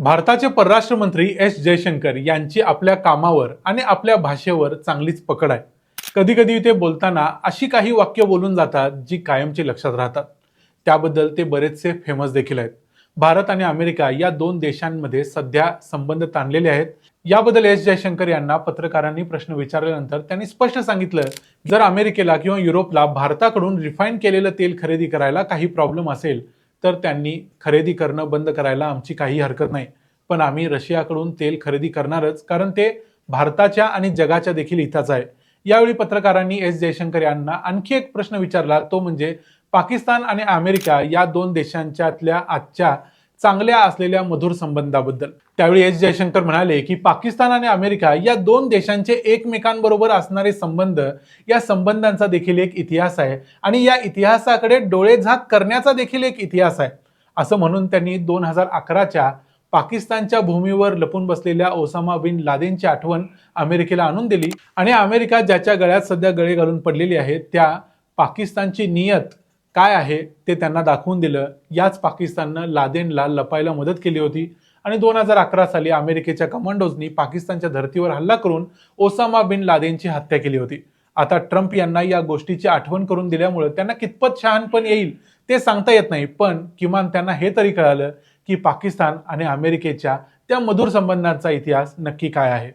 भारताचे परराष्ट्र मंत्री एस जयशंकर यांची आपल्या कामावर आणि आपल्या भाषेवर चांगलीच पकड आहे. कधी कधी ते बोलताना अशी काही वाक्य बोलून जातात जी कायमची लक्षात राहतात. त्याबद्दल ते बरेचसे फेमस देखील आहेत. भारत आणि अमेरिका या दोन देशांमध्ये सध्या संबंध ताणलेले आहेत. याबद्दल एस जयशंकर यांना पत्रकारांनी प्रश्न विचारल्यानंतर त्यांनी स्पष्ट सांगितलं जर अमेरिकेला किंवा युरोपला भारताकडून रिफाईन केलेलं तेल खरेदी करायला काही प्रॉब्लेम असेल तर त्यांनी खरेदी करणं बंद करायला आमची काही हरकत नाही. पण आम्ही रशियाकडून तेल खरेदी करणारच कारण ते भारताच्या आणि जगाच्या देखील हिताचं आहे. यावेळी पत्रकारांनी एस जयशंकर यांना आणखी एक प्रश्न विचारला तो म्हणजे पाकिस्तान आणि अमेरिका या दोन देशांच्यातल्या आजच्या चांगल्या असलेल्या मधुर संबंधाबद्दल. त्यावेळी एस. जयशंकर म्हणाले की पाकिस्तान आणि अमेरिका या दोन देशांचे एकमेकांबरोबर असणारे संबंध या संबंधांचा देखील एक इतिहास आहे आणि या इतिहासाकडे डोळेझाक करण्याचा देखील एक इतिहास आहे. असं म्हणून त्यांनी दोन हजार अकराच्या पाकिस्तानच्या भूमीवर लपून बसलेल्या ओसामा बिन लादेनची आठवण अमेरिकेला आणून दिली आणि अमेरिका ज्याच्या गळ्यात सध्या गळे घालून पडलेली आहे त्या पाकिस्तानची नियत काय आहे ते त्यांना दाखवून दिलं. याच पाकिस्ताननं लादेनला लपायला मदत केली होती. आणि दोन हजार अकरा साली अमेरिकेच्या कमांडोजनी पाकिस्तानच्या धर्तीवर हल्ला करून ओसामा बिन लादेनची हत्या केली होती. आता ट्रम्प यांना या गोष्टीची आठवण करून दिल्यामुळे त्यांना कितपत शहाणपण येईल ते सांगता येत नाही. पण किमान त्यांना हे तरी कळालं की पाकिस्तान आणि अमेरिकेच्या त्या मधुर संबंधांचा इतिहास नक्की काय आहे.